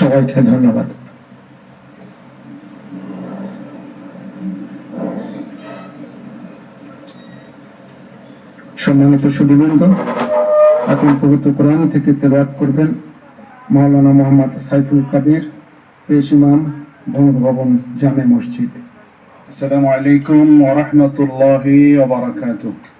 সবাইকে ধন্যবাদ। সম্মানিত সুদীবৃন্দ এখন পবিত্র কোরআন থেকে তেলাত করবেন। মৌলানা মোহাম্মদ সাইফুল কাদির, পেশ ইমাম, বঙ্গভবন জামে মসজিদ। আসসালামু আলাইকুম ওরহমতুল্লাহ রাহমাতুল্লাহি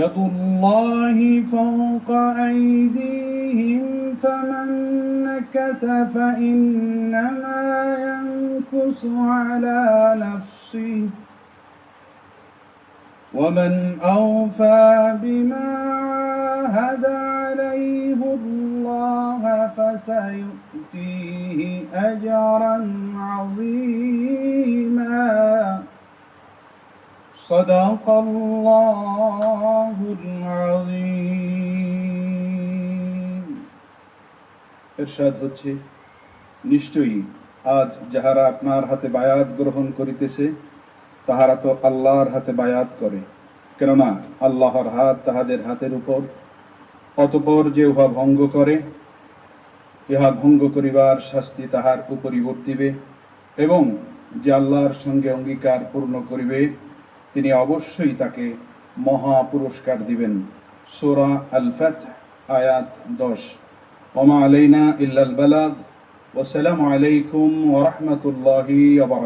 يد الله فوق أيديهم فمن نكث فإنما ينكث على نفسه ومن أوفى بما عاهد عليه الله فسيؤتيه أجرا عظيما. صدق الله العظيم ইরশাদ হচ্ছে নিশ্চয়ই আজ যাহারা আপনার হাতে বায়াত গ্রহণ করিতেছে তাহারা তো আল্লাহর হাতে বায়াত করে কেননা আল্লাহর হাত তাহাদের হাতের উপর অতপর যে উহা ভঙ্গ করে ইহা ভঙ্গ করিবার শাস্তি তাহার উপরই বর্তিবে এবং যে আল্লাহর সঙ্গে অঙ্গীকার পূর্ণ করিবে তিনি অবশ্যই তাকে মহা পুরস্কার দিবেন। সোরা আল ফাত আয়াত দশ। ওমা আলাইনা ইল্লাল বালাগ ওয়াসসালামু আলাইকুম ওয়া রাহমাতুল্লাহি ওয়া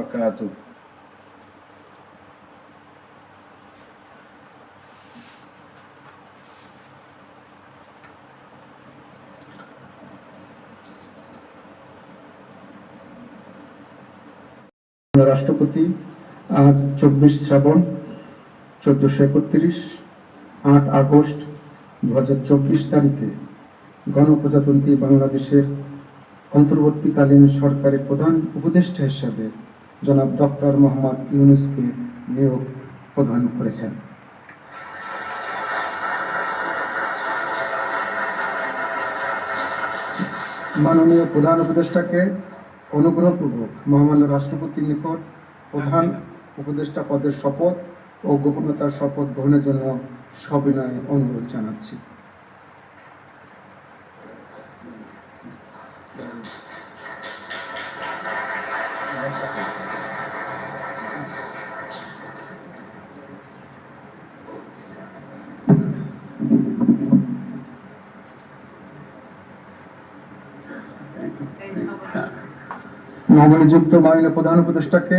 রাষ্ট্রপতি আজ চব্বিশ শ্রাবণ, চোদ্দশো একত্রিশ, আট আগস্ট দু হাজার চব্বিশ তারিখে গণপ্রজাতন্ত্রী বাংলাদেশের অন্তর্বর্তীকালীন সরকারের প্রধান উপদেষ্টা হিসাবে জনাব ডক্টর মোহাম্মদ ইউনুসকে নিয়োগ প্রদান করেছেন। মাননীয় প্রধান উপদেষ্টাকে অনুগ্রহপূর্বক মহামান্য রাষ্ট্রপতির নিকট প্রধান উপদেষ্টা পদের শপথ ও গোপনীয়তার শপথ গ্রহণের জন্য সবিনয়ে অনুরোধ জানাচ্ছি। নবনিযুক্ত মাননীয় প্রধান উপদেষ্টাকে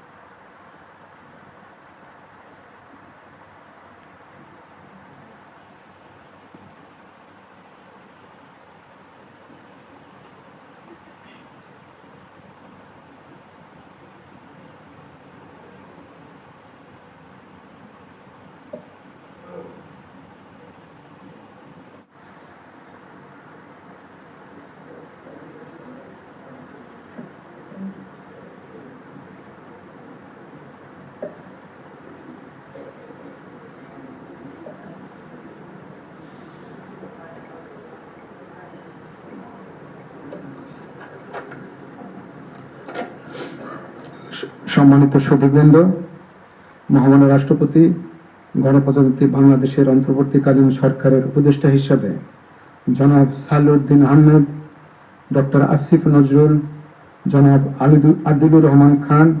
সম্মানিত সদীবৃন্দ মহামান্য রাষ্ট্রপতি, গণপ্রজাতন্ত্রী বাংলাদেশের অন্তর্বর্তীকালীন সরকারের উপদেষ্টা হিসাবে জনাব সালউদ্দিন আহমেদ, ডক্টর আসিফ নজরুল, জনাব আলিদু- আদিলুর রহমান খান,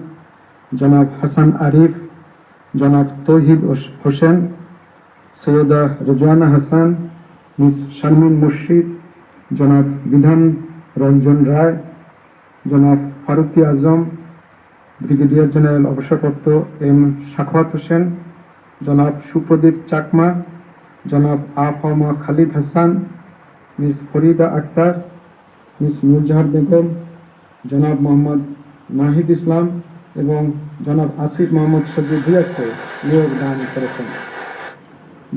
জনাব হাসান আরিফ, জনাব তৌহিদ হোস- হোসেন, সৈয়দা রেজওয়ানা হাসান, মিস শারমিন মুর্শিদ, জনাব বিধান রঞ্জন রায়, জনাব ফারুকি আজম ব্রিগেডিয়ার জেনারেল অবসরপ্রাপ্ত এম সাখাওয়াত হোসেন, জনাব সুপ্রদীপ চাকমা, জনাব আফামা খালিদ হাসান, মিস ফরিদা আক্তার, মিস নুরজাহার বেগম, জনাব মোহাম্মদ নাহিদ ইসলাম এবং জনাব আসিফ মোহাম্মদ সজিব ভুইয়াকে নিয়োগ দান করেছেন।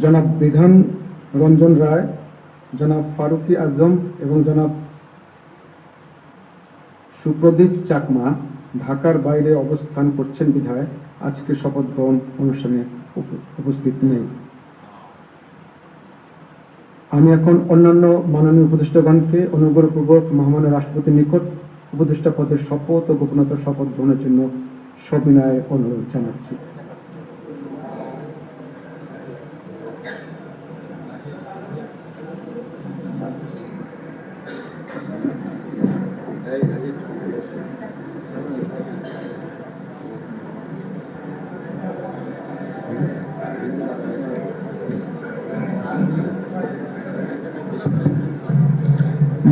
জনাব বিধান রঞ্জন রায়, জনাব ফারুকি আজম এবং জনাব সুপ্রদীপ চাকমা ঢাকার বাইরে অবস্থান করছেন বিধায় আজকে শপথ গ্রহণ অনুষ্ঠানে উপ- উপস্থিত নেই। আমি এখন অন্যান্য মাননীয় উপদেষ্টাগণকে অনুগ্রহপূর্বক মহামান্য রাষ্ট্রপতির নিকট উপদেষ্টা পদের শপথ ও গোপনতার শপথ গ্রহণের জন্য সবিনয় অনুরোধ জানাচ্ছি।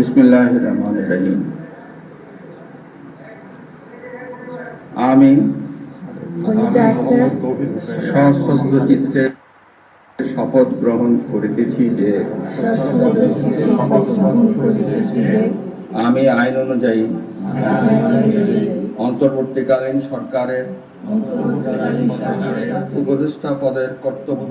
বিসমিল্লাহ রহমান রহিম। আমি সশ্রদ্ধ শপথ গ্রহণ করিতেছি যে, আমি আইন অনুযায়ী অন্তর্বর্তীকালীন সরকারের উপদেষ্টা পদের কর্তব্য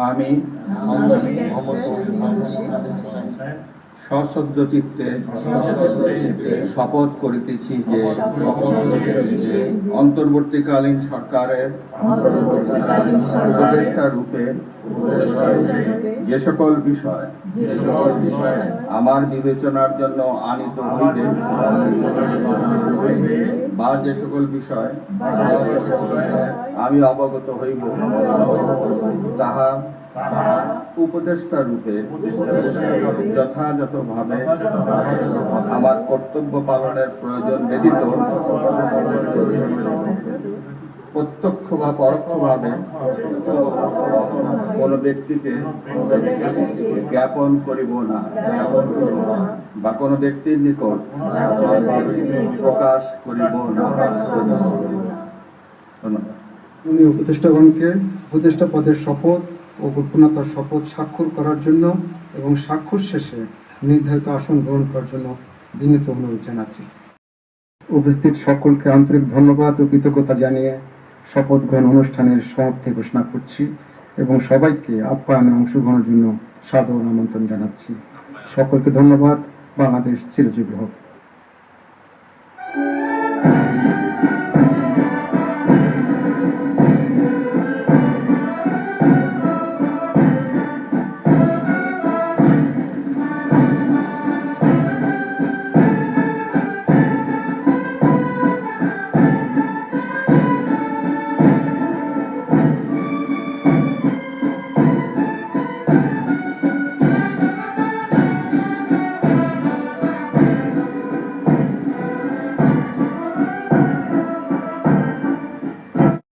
আমি সশ্রদ্ধ চিত্তে শপথ করিতেছি যে অন্তর্বর্তীকালীন সরকারের উপদেষ্টা রূপে উপদেষ্টারূপে যে সকল বিষয় আমার বিবেচনার জন্য আনিত হইবে বা যে সকল বিষয় আমি অবগত হইব, তাহা উপদেষ্টা রূপে যথাযথভাবে আমার কর্তব্য পালনের প্রয়োজন ব্যতীত প্রত্যক্ষ বা পরোক্ষভাবে কোনো ব্যক্তিকে জ্ঞাপন করিব না বা কোনো ব্যক্তির নিকট প্রকাশ করিব না। উনি উপদেষ্টাগণকে উপদেষ্টা পদের শপথ ও গোপনতার শপথ স্বাক্ষর করার জন্য এবং স্বাক্ষর শেষে নির্ধারিত আসন গ্রহণ করার জন্য বিনীত অনুরোধ জানাচ্ছি। উপস্থিত সকলকে আন্তরিক ধন্যবাদ ও কৃতজ্ঞতা জানিয়ে শপথ গ্রহণ অনুষ্ঠানের সমাপ্তি ঘোষণা করছি। এবং সবাইকে আপ্যায়নে অংশগ্রহণের জন্য সাদর আমন্ত্রণ জানাচ্ছি। সকলকে ধন্যবাদ। বাংলাদেশ চিরজীবী হোক।